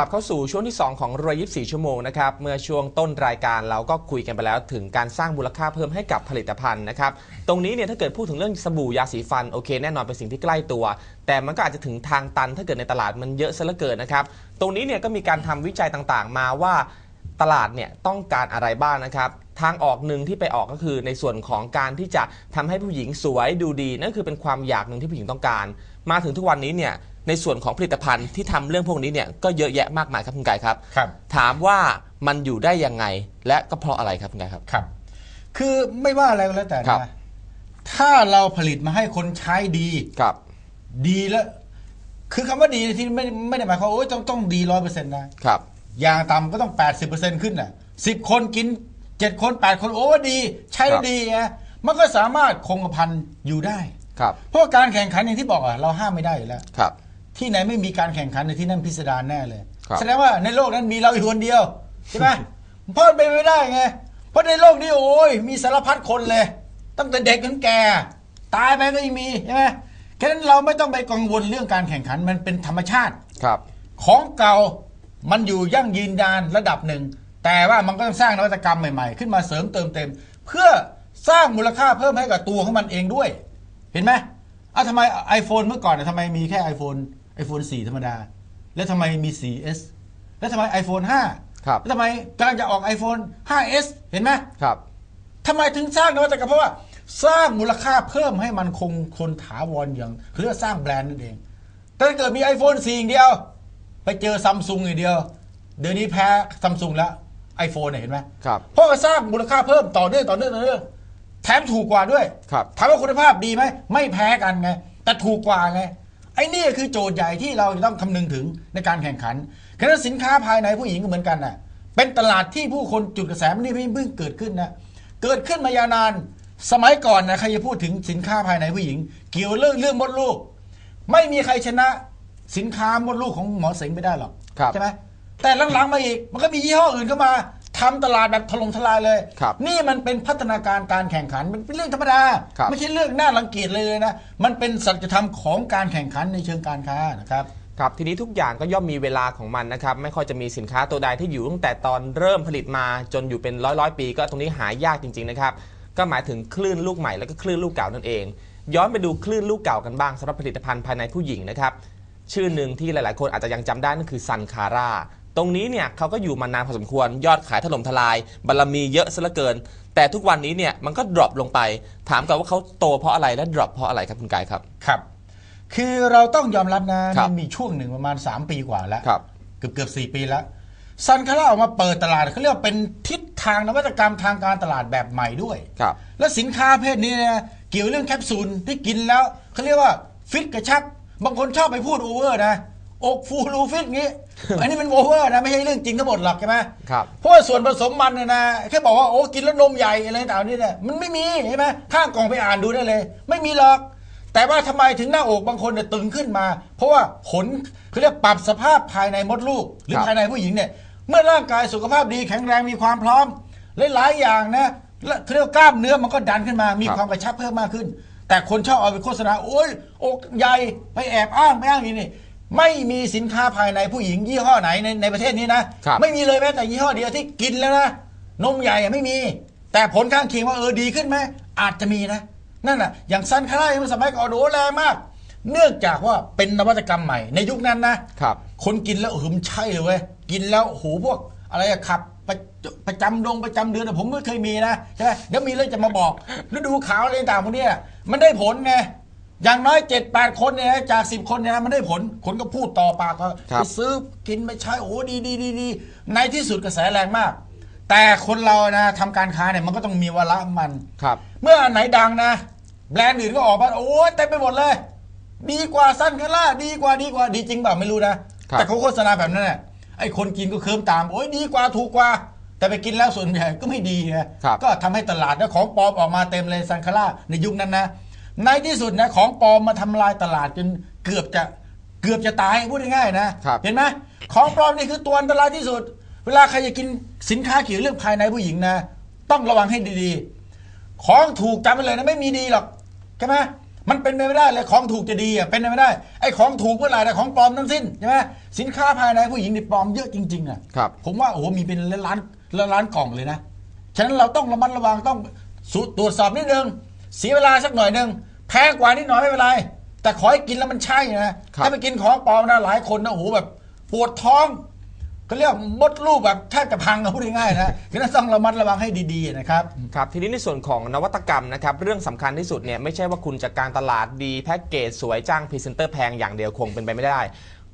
กลับเข้าสู่ช่วงที่ 2 ของรวย24 ชั่วโมงนะครับ เมื่อช่วงต้นรายการเราก็คุยกันไปแล้วถึงการสร้างมูลค่าเพิ่มให้กับผลิตภัณฑ์นะครับ ตรงนี้เนี่ยถ้าเกิดพูดถึงเรื่องสบู่ยาสีฟัน โอเค แน่นอนเป็นสิ่งที่ใกล้ตัว แต่มันก็อาจจะถึงทางตันถ้าเกิดในตลาดมันเยอะซะเหลือเกินนะครับ ตรงนี้เนี่ยก็มีการทำวิจัยต่างๆ มาว่าตลาดเนี่ยต้องการอะไรบ้างนะครับทางออกหนึ่งที่ไปออกก็คือในส่วนของการที่จะทำให้ผู้หญิงสวยดูดีนั่นคือเป็นความอยากหนึ่งที่ผู้หญิงต้องการ มาถึงทุกวันนี้เนี่ย ในส่วนของผลิตภัณฑ์ที่ทำเรื่องพวกนี้เนี่ยก็เยอะแยะมากมายครับคุณไก่ครับ ครับ ถามว่ามันอยู่ได้ยังไงและก็เพราะอะไรครับคุณไก่ครับ ครับ คือไม่ว่าอะไรก็แล้วแต่ครับ นะถ้าเราผลิตมาให้คนใช้ดี ครับ ดีแล้ว คือคำว่าดีที่ไม่ไม่ได้หมายความว่าโอ้ยต้องต้องดีร้อยเปอร์เซ็นต์นะ ครับ อย่างต่ำก็ต้อง 80%ขึ้นน่ะสิบคนกินเจ็ดคนแปดคนโอ้ดี ใช้แล้วดีนะมันก็สามารถคงกระพันอยู่ได้ ครับ เพราะการแข่งขันอย่างที่บอกอะเราห้ามไม่ได้อยู่แล้ว ครับ ที่ไหนไม่มีการแข่งขันในที่นั่นพิสดารแน่เลยครับแสดงว่าในโลกนั้นมีเราอีกคนเดียวใช่ไหม เพราะมันเป็นไปไม่ได้ไงเพราะในโลกนี้โอ้ยมีสารพัดคนเลย ตั้งแต่เด็กจนแก่ ตายไปก็ยังมีใช่ไหมแค่นั้นเราไม่ต้องไปกังวลเรื่องการแข่งขันมันเป็นธรรมชาติ ครับ ของเก่ามันอยู่ยั่งยืนดานระดับหนึ่ง แต่ว่ามันก็ต้องสร้างนวัตกรรมใหม่ๆ ขึ้นมาเสริมเติมเต็ม เพื่อสร้างมูลค่าเพิ่มให้กับตัวของมันเองด้วย เห็นไหมอะทำไม iPhone เมื่อก่อนน่ะทำไมมีแค่ iPhone iPhone 4 ธรรมดา แล้วทำไมมี 4S แล้วทำไม iPhone 5ครับแล้วทำไมกำลังจะออก iPhone 5S เห็นไหมครับทำไมถึงสร้างนวัตกรรมเพราะว่า สร้างมูลค่าเพิ่มให้มันคงทนถาวรอย่างเขาเรียกว่าสร้างแบรนด์นั่นเองแต่ถ้าเกิดมี iPhone 4อย่างเดียว ไปเจอซัมซุงอย่างเดียว เดี๋ยวนี้แพ้ซัมซุงแล้ว iPhone เนี่ยเห็นไหมครับเพราะว่าสร้างมูลค่าเพิ่มต่อเนื่องต่อเนื่องต่อเนื่องแถมถูกกว่าด้วยครับถามว่าคุณภาพดีไหม ไม่แพ้กันไง แต่ถูกกว่าไง ไอ้นี่คือโจทย์ใหญ่ที่เราจะต้องคำนึงถึงในการแข่งขันขณะสินค้าภายในผู้หญิงก็เหมือนกันน่ะเป็นตลาดที่ผู้คนจุดกระแสมันนี่เพิ่งเกิดขึ้นนะเกิดขึ้นมายาวนาน สมัยก่อนนะใครจะพูดถึงสินค้าภายในผู้หญิง เกี่ยวเรื่องเรื่องมดลูก ไม่มีใครชนะสินค้ามดลูกของหมอเสงไม่ได้หรอกครับใช่ไหมแต่หลังๆมาอีกมันก็มียี่ห้ออื่นเข้ามา ทำตลาดแบบถล่มทลายเลยครับนี่มันเป็นพัฒนาการการแข่งขันมันเป็นเรื่องธรรมดาครับไม่ใช่เรื่องน่ารังเกียจเลยนะ มันเป็นสัจธรรมของการแข่งขันในเชิงการค้านะครับครับทีนี้ทุกอย่างก็ย่อมมีเวลาของมันนะครับ ไม่ค่อยจะมีสินค้าตัวใดที่อยู่ตั้งแต่ตอนเริ่มผลิตมาจนอยู่เป็นร้อยร้อยๆปี ก็ตรงนี้หายากจริง ๆ นะครับ ก็หมายถึงคลื่นลูกใหม่แล้วก็คลื่นลูกเก่านั่นเอง ย้อนไปดูคลื่นลูกเก่ากันบ้างสำหรับผลิตภัณฑ์ภายในผู้หญิงนะครับชื่อหนึ่งที่หลายๆ คนอาจจะยังจำได้นั่นคือซันคาร่า ตรงนี้เนี่ยเขาก็อยู่มานานพอสมควร ยอดขายถล่มทลายบารมีเยอะซะเหลือเกิน แต่ทุกวันนี้เนี่ยมันก็ดรอปลงไป ถามก่อนว่าเขาโตเพราะอะไรและดรอปเพราะอะไรครับคุณกายครับ ครับ คือเราต้องยอมรับนะครับมันมีช่วงหนึ่งประมาณ 3 ปีกว่าแล้วครับเกือบเกือบสปีแล้วซันคาร่าออกมาเปิดตลาดเขาเรียกว่าเป็นทิศทางนวัตกรรมทางการตลาดแบบใหม่ด้วยครับและสินค้าประเพศนี้เนี่ยเกี่ยวเรื่องแคปซูลที่กินแล้วเขาเรียกว่าฟิตกระชับบางคนชอบไปพูดโอเวอร์นะอกฟูรูฟิตงี้ อันนี้มันโอเวอร์นะไม่ใช่เรื่องจริงทั้งหมดหรอกใช่ไหมครับเพราะว่าส่วนผสมมันเนี่ยนะแค่บอกว่าโอ้กินแล้วนมใหญ่อะไรต่างๆนี่เนี่ยมันไม่มีใช่ไหมข้างกล่องไปอ่านดูได้เลย ไม่มีหรอก แต่ว่าทำไมถึงหน้าอกบางคนเนี่ยตึงขึ้นมา เพราะว่าผลเขาเรียกปรับสภาพภายในมดลูก หรือครับภายในผู้หญิงเนี่ยเมื่อร่างกายสุขภาพดีแข็งแรงมีความพร้อมหลายๆอย่างนะและเขาเรียกว่ากล้ามเนื้อมันก็ดันขึ้นมา มีครับความกระชับเพิ่มมากขึ้น แต่คนชอบเอาไปโฆษณาโอ้ยอกใหญ่ไปแอบอ้างไปอ้างอย่างนี้นี่ ไม่มีสินค้าภายในผู้หญิงยี่ห้อไหนในในประเทศนี้นะ ครับไม่มีเลยแม้แต่ยี่ห้อเดียวที่กินแล้วนะ นมใหญ่อะไม่มี แต่ผลข้างเคียงว่าเออดีขึ้นไหมอาจจะมีนะ นั่นน่ะ อย่างซันคาร่าเมื่อสมัยก่อนโอ้โหแรงมาก เนื่องจากว่าเป็นนวัตกรรมใหม่ ในยุคนั้นนะครับ คนกินแล้วหืมนใช่เลยเว้ยกินแล้วโอ้โหพวก อะไรอะขับประประจำดงประจำเดือนอะผมไม่เคยมีนะใช่ไหมเดี๋ยวมีแล้วจะมาบอกฤดูขาวอะไรต่างๆพวกเนี้ยมันได้ผลไง อย่างน้อยเจ็ดแปดคนเนี่ยนะจากสิบคนเนี่ยนะมันได้ผลคนก็พูดต่อปากว่าครับ ไปซื้อกินไปใช้โอ้ดีดีดีดีในที่สุดกระแสแรงมาก แต่คนเรานะทำการค้าเนี่ยมันก็ต้องมีวาระของมัน ครับ เมื่ออันไหนดังนะ แบรนด์อื่นก็ออกมาโอ้ยเต็มไปหมดเลย ดีกว่าสั้นคาร่าดีกว่าดีกว่าดีจริงเปล่าไม่รู้นะ ครับ แต่เขาโฆษณาแบบนั้นแหละไอ้คนกินก็เคิมตาม โอ้ยดีกว่าถูกกว่า แต่ไปกินแล้วส่วนใหญ่ก็ไม่ดีนะครับ ก็ทำให้ตลาดนะของปลอมออกมาเต็มเลยซันคาร่าในยุคนั้นนะ ในที่สุดนะของปลอมมาทำลายตลาดจนเกือบจะเกือบจะตายพูดง่ายๆนะครับเห็นไหมของปลอมนี่คือตัวอันตรายที่สุด เวลาใครจะกินสินค้าเกี่ยวเรื่องภายในผู้หญิงนะ ต้องระวังให้ดีๆ ของถูกจำไปเลยนะไม่มีดีหรอกใช่ไหมมันเป็นไปไม่ได้เลยของถูกจะดีอะเป็นไปไม่ได้ไอ้ของถูกเมื่อไหร่แต่ของปลอมทั้งสิ้นใช่ไหมสินค้าภายในผู้หญิงนี่ปลอมเยอะจริงๆอะครับผมว่าโอ้โหมีเป็นล้านล้านล้านกล่องเลยนะฉะนั้นเราต้องระมัดระวังต้องสุตรวจสอบนิดนึงเสียเวลาสักหน่อยนึง แพงกว่านิดหน่อยไม่เป็นไร แต่ขอให้กินแล้วมันใช่นะครับถ้าไปกินของปลอมนะหลายคนนะโอ้โหแบบปวดท้องก็เรียกมดลูกแบบแทบจะพังอะพูดง่ายๆนะฉะนั้นต้องระมัดระวังให้ดีๆนะครับครับ ทีนี้ในส่วนของนวัตกรรมนะครับ เรื่องสำคัญที่สุดเนี่ยไม่ใช่ว่าคุณจะการตลาดดีแพ็กเกจสวยจ้างพรีเซนเตอร์แพงอย่างเดียวคงเป็นไปไม่ได้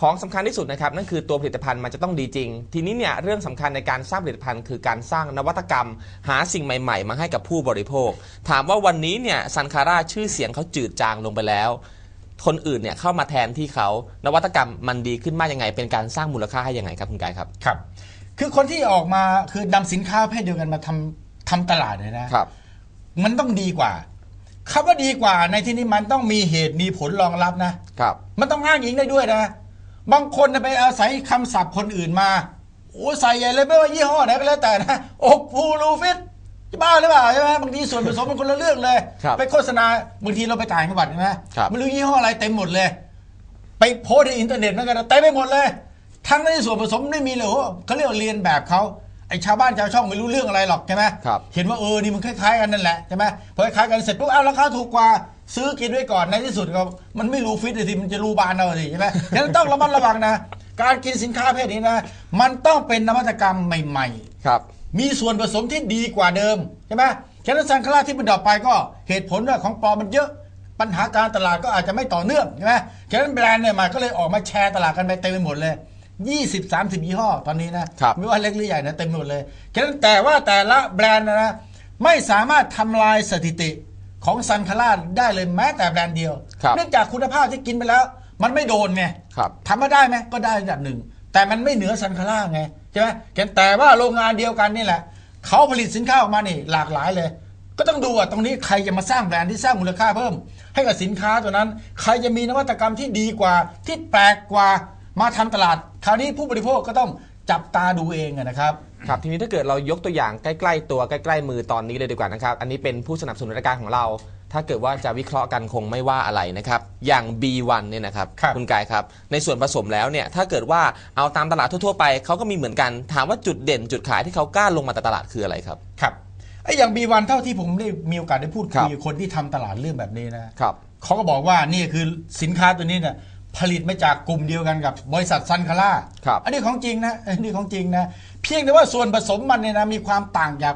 ของสำคัญที่สุดนะครับนั่นคือตัวผลิตภัณฑ์มันจะต้องดีจริง ทีนี้เนี่ยเรื่องสำคัญในการสร้างผลิตภัณฑ์ คือการสร้างนวัตกรรม หาสิ่งใหม่ ๆ มาให้กับผู้บริโภค ถามว่าวันนี้เนี่ยซันคาร่าชื่อเสียงเขาจืดจางลงไปแล้วคนอื่นเนี่ยเข้ามาแทนที่เขานวัตกรรมมันดีขึ้นมากยังไง เป็นการสร้างมูลค่าให้ยังไงครับคุณกายครับครับ คือคนที่ออกมาคือนำสินค้าประเพศเดียวกันมาทำทำตลาดเนี่ยนะครับ มันต้องดีกว่าคำว่าดีกว่าในที่นี้มันต้องมีเหตุมีผลรองรับนะครับ มันต้องอ้างอิงได้ด้วยนะ บางคนน่ะไปอาศัยคำศัพท์คนอื่นมาโอ้ใส่ใหญ่เลยไม่ว่ายี่ห้อไหนก็แล้วแต่นะอกฟูรูฟิตจะบ้าหรือเปล่าใช่ไหมบางทีส่วนผสมมันคนละเรื่องเลยครับไปโฆษณาบางทีเราไปต่างจังหวัดใช่ไหมครับไม่รู้ยี่ห้ออะไรเต็มหมดเลย ไปโพสต์ในอินเทอร์เน็ตนั่นกันเต็มไปหมดเลย ทั้งในส่วนผสมไม่มีเลยโอ้เขาเรียกว่าเรียนแบบเขา ไอ้ชาวบ้านชาวช่องไม่รู้เรื่องอะไรหรอกใช่ไหมครับเห็นว่าเออนี่มันคล้ายๆกันนั่นแหละใช่ไหมพอคล้ายๆกันเสร็จปุ๊บเอาราคาถูกกว่าซื้อกินไว้ก่อนในที่สุดก็มันไม่รู้ฟิตเลยสิมันจะรู้บานเอาสิใช่ไหมฉะนั้นต้องระมัดระวังนะ การกินสินค้าประเพศนี้นะ มันต้องเป็นนวัตกรรมใหม่ ๆ ครับ มีส่วนผสมที่ดีกว่าเดิมใช่ไหมฉะนั้นซันคาร่าที่มันดรอปไปก็เหตุผลว่าของปลอมมันเยอะปัญหาการตลาดก็อาจจะไม่ต่อเนื่องใช่ไหมฉะนั้นแบรนด์เนี่ยมาก็เลยออกมาแชร์ตลาดกันไปเต็มไปหมดเลย 20 30ยี่ห้อตอนนี้นะครับไม่ว่าเล็กหรือใหญ่นะเต็มไปหมดเลยฉะนั้นแต่ว่าแต่ละแบรนด์นะนะไม่สามารถทำลายสถิติของซันคาร่าได้เลยแม้แต่แบรนด์เดียวครับเนื่องจากคุณภาพที่กินไปแล้ว มันไม่โดนไงครับทำมาได้ไหมก็ได้ระดับหนึ่ง แต่มันไม่เหนือซันคาร่าไงใช่ไหมแต่ว่าโรงงานเดียวกันนี่แหละ เขาผลิตสินค้าออกมานี่หลากหลายเลย ก็ต้องดูว่าตรงนี้ใครจะมาสร้างแบรนด์ที่สร้างมูลค่าเพิ่ม ให้กับสินค้าตัวนั้น ใครจะมีนวัตกรรมที่ดีกว่าที่แปลกกว่า มาทำตลาดคราวนี้ผู้บริโภคก็ต้องจับตาดูเองอะนะครับครับทีนี้ถ้าเกิดเรายกตัวอย่างใกล้ๆ ตัวใกล้ๆมือตอนนี้เลยดีกว่านะครับ อันนี้เป็นผู้สนับสนุนรายการของเรา ถ้าเกิดว่าจะวิเคราะห์กันคงไม่ว่าอะไรนะครับ อย่าง B1 เนี่ยนะครับครับณกายครับ ในส่วนผสมแล้วเนี่ยถ้าเกิดว่าเอาตามตลาดทั่วๆไปเขาก็มีเหมือนกันถามว่าจุดเด่นจุดขายที่เขากล้าลงมาแต่ตลาดคืออะไรครับครับไอ้อย่าง B1 เท่าที่ผมได้มีโอกาสได้พูดครัคุบยกับคนที่ทำตลาดเรื่องแบบนี้นะครับเขาก็บอกว่านี่คือสินค้าตัวนี้เนี่ย ผลิตมาจากกลุ่มเดียวกันกับบริษัทซันคาร่าครับอันนี้ของจริงนะอันนี้ของจริงนะ เพียงแต่ว่าส่วนผสมมันเนี่ยนะมีความต่างจาก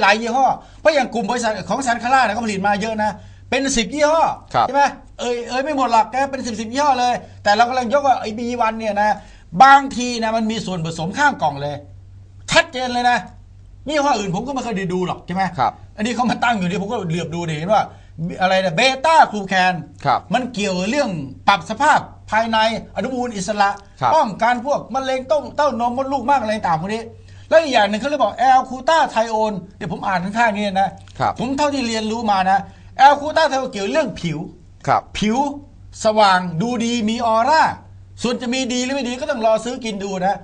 หลายๆยี่ห้อ เพราะอย่างกลุ่มบริษัทของซันคาร่าเนี่ยเขาผลิตมาเยอะนะ เป็นสิบยี่ห้อครับใช่ไหมเอ้ยเอ้ยไม่หมดหรอกแกเป็นสิบสิบยี่ห้อเลย แต่เรากำลังยกว่าไอ้บีวันเนี่ยนะบางทีนะมันมีส่วนผสมข้างกล่องเลย ชัดเจนเลยนะยี่ห้ออื่นผมก็ไม่เคยได้ดูหรอกใช่ไหมครับอันนี้เขามาตั้งอยู่นี่ผมก็เหลือบดูดิเห็นว่า อะไรนะเบต้าครูแคนครับมันเกี่ยวกับเรื่องปรับสภาพ ภายในอนุมูลอิสระครับ ป้องกันพวกมะเร็งต้มเต้านมมดลูกมากอะไรต่างพวกนี้ แล้วอีกอย่างหนึ่งเขาเลยบอกแอลคูต้าไทโอนเดี๋ยวผมอ่านข้างๆนี่นะ ครับ ผมเท่าที่เรียนรู้มานะแอลคูต้าไทโอนเกี่ยวเรื่องผิว ครับ ผิวสว่างดูดีมีออร่า ส่วนจะมีดีหรือไม่ดีก็ต้องรอซื้อกินดูนะ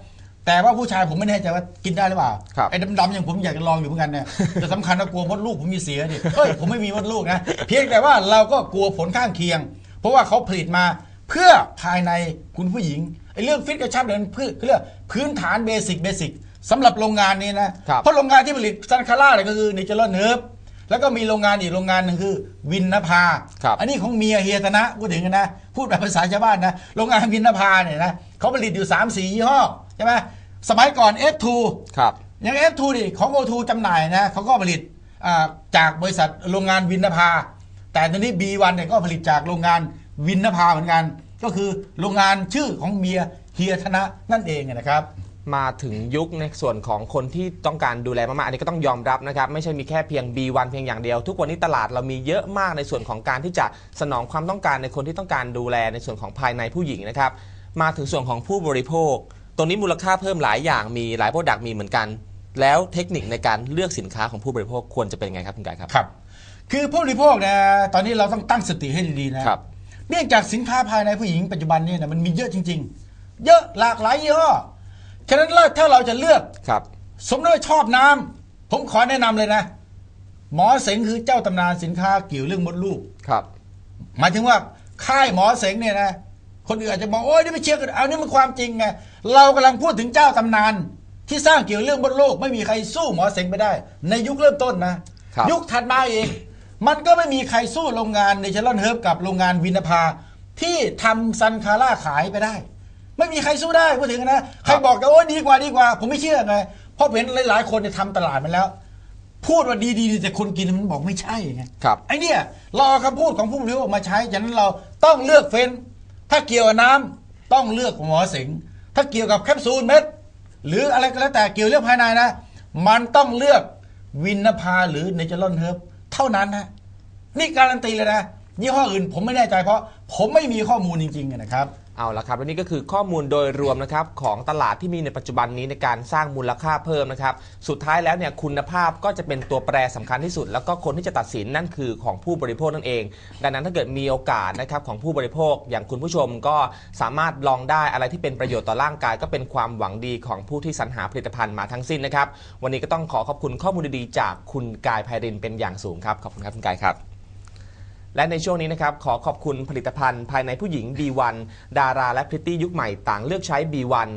แต่ว่าผู้ชายผมไม่แน่ใจว่ากินได้หรือเปล่า ครับ ไอ้ดำๆอย่างผมอยากจะลองอยู่เหมือนกันเนี่ย แต่สำคัญว่ากลัวมดลูกผมมีเสียดิเฮ้ยผมไม่มีมดลูกนะ เพียงแต่ว่าเราก็กลัวผลข้างเคียง เพราะว่าเขาผลิตมา เพื่อภายในคุณผู้หญิงไอ้เรื่องฟิตกระชับเนี่ยมันพื้นเขาเรียกว่าพื้นฐานเบสิกเบสิกสำหรับโรงงานนี้นะครับเพราะโรงงานที่ผลิตซันคาร่าเนี่ยก็คือเนเจอร์เนิร์ฟแล้วก็มีโรงงานอีกโรงงานหนึ่งคือ วินนภาครับอันนี้ของเมียเฮียตนะพูดถึงกันนะ พูดแบบภาษาชาวบ้านนะ โรงงานวินนภาเนี่ยนะเขาผลิตอยู่3ามสี่ยี่ห้อใช่ไหมสมัยก่อน F2 ครับอย่าง F2 ดิของ O2 จำหน่ายนะเขาก็ผลิตอ่าจากบริษัทโรงงานวินนภา แต่ตอนนี้ B1 เนี่ยก็ผลิตจากโรงงานวินนภาเหมือนกัน ก็คือโรงงานชื่อของเมียเฮียธนะนั่นเองนะครับ มาถึงยุคในส่วนของคนที่ต้องการดูแลมากๆอันนี้ก็ต้องยอมรับนะครับ ไม่ใช่มีแค่เพียง B1 เพียงอย่างเดียว ทุกวันนี้ตลาดเรามีเยอะมากในส่วนของการที่จะสนองความต้องการในคนที่ต้องการดูแลในส่วนของภายในผู้หญิงนะครับ มาถึงส่วนของผู้บริโภค ตรงนี้มูลค่าเพิ่มหลายอย่างมีหลายโปรดักต์มีเหมือนกัน แล้วเทคนิคในการเลือกสินค้าของผู้บริโภคควรจะเป็นไงครับคุณกายครับ ครับ คือผู้บริโภคนะตอนนี้เราต้องตั้งสติให้ดีๆนะครับ เนื่องจากสินค้าภายในผู้หญิงปัจจุบันเนี่ยนะมันมีเยอะจริง ๆ เยอะหลากหลายยี่ห้อฉะนั้นถ้าเราจะเลือกครับ สมมติว่าชอบน้ำผมขอแนะนำเลยนะ หมอเสงคือเจ้าตำนานสินค้าเกี่ยวเรื่องมดลูกครับ หมายถึงว่าค่ายหมอเสงเนี่ยนะคนอื่นอาจจะบอกโอ้ยนี่ไม่เชื่อกันเอานี่มันความจริงไงเรากำลังพูดถึงเจ้าตำนาน ที่สร้างเกี่ยวเรื่องบนโลก ไม่มีใครสู้หมอเสงไปได้ ในยุคเริ่มต้นนะครับยุคถัดมาเอง มันก็ไม่มีใครสู้โรงงานในเชลอนเฮิร์บกับโรงงานวินภา ที่ทำซันคาร่าขายไปได้ ไม่มีใครสู้ได้พูดถึงนะ ใครบอกกันโอ้ยดีกว่าดีกว่า ผมไม่เชื่อไงเพราะเห็นหลายๆ คนเนี่ยทำตลาดมันแล้ว พูดว่าดีดีๆแต่คนกินมันบอกไม่ใช่ไงครับไอ้เนี่ยเราเอาคำพูดของผู้บริโภคมาใช้ฉะนั้นเราต้องเลือกเฟ้น ถ้าเกี่ยวกับน้ำต้องเลือกหมอสิงห์ถ้าเกี่ยวกับแคปซูลเม็ดหรืออะไรก็แล้วแต่เกี่ยวเรื่องภายในนะ มันต้องเลือกวินนภาหรือเนเจอรอนเฮิร์บ เท่านั้นนะนี่การันตีเลยนะยี่ห้ออื่นผมไม่แน่ใจเพราะผมไม่มีข้อมูลจริงๆนะครับ เอาละครับและนี่ก็คือข้อมูลโดยรวมนะครับของตลาดที่มีในปัจจุบันนี้ในการสร้างมูลค่าเพิ่มนะครับ สุดท้ายแล้วเนี่ยคุณภาพก็จะเป็นตัวแปรสำคัญที่สุด แล้วก็คนที่จะตัดสินนั่นคือของผู้บริโภคนั่นเอง ดังนั้นถ้าเกิดมีโอกาสนะครับของผู้บริโภคอย่างคุณผู้ชมก็สามารถลองได้อะไรที่เป็นประโยชน์ต่อร่างกาย ก็เป็นความหวังดีของผู้ที่สรรหาผลิตภัณฑ์มาทั้งสิ้นนะครับวันนี้ก็ต้องขอขอบคุณข้อมูลดีๆจากคุณกายไพรินเป็นอย่างสูงครับขอบคุณครับคุณกายครับ และในช่วงนี้นะครับขอขอบคุณผลิตภัณฑ์ภายในผู้หญิง B1 ดาราและพริตตี้ยุคใหม่ต่างเลือกใช้ B1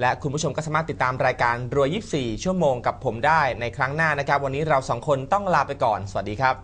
และคุณผู้ชมก็สามารถติดตามรายการรวย 24 ชั่วโมงกับผมได้ในครั้งหน้านะครับ วันนี้เราสองคนต้องลาไปก่อน สวัสดีครับ